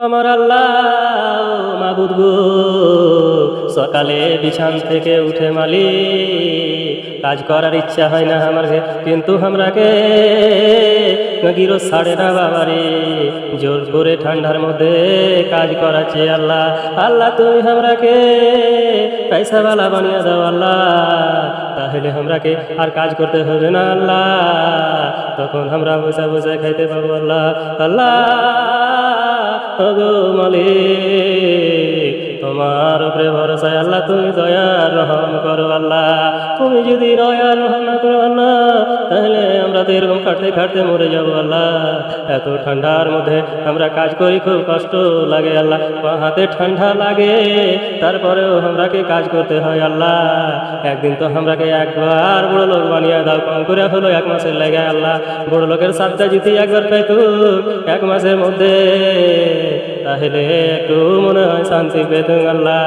আমার আল্লাহ মাবুদ গো, সকালে বিছান থেকে উঠে মালি কাজ করার ইচ্ছা হয় না আমার কিন্তু আমরাকে গিরো ছাড়ে না বাবারে, জোর করে ঠান্ডার মধ্যে কাজ করাচ্ছে আল্লাহ। আল্লাহ, তুমি আমরাকে পয়সাওয়ালা বানিয়ে দাও আল্লাহ, তাহলে আমরাকে আর কাজ করতে হবে না আল্লাহ। তখন আমরা বসে বসে খাইতে পাবো আল্লাহ। আল্লাহ তোমার উপরে ভরসায় আল্লাহ, তুমি দয়ার রহম করো আল্লাহ। তুমি যদি দয়ার রহম করো আল্লাহ তাহলে এরকম খাটতে খাটতে মরে যাব আল্লাহ। এত ঠান্ডার মধ্যে আমরা কাজ করি, খুব কষ্ট লাগে আল্লাহ। হাতে ঠান্ডা লাগে, তারপরেও আমরাকে কাজ করতে হয় আল্লাহ। একদিন তো আমরাকে একবার বড় লোক বানিয়ে দাও, কম করে হলো এক মাসের লেগে আল্লাহ। বড় লোকের সাতটা জিতে একবার পাইতো এক মাসের মধ্যে। তাহলে একটু মনে হয় শান্তি পেতুম আল্লাহ।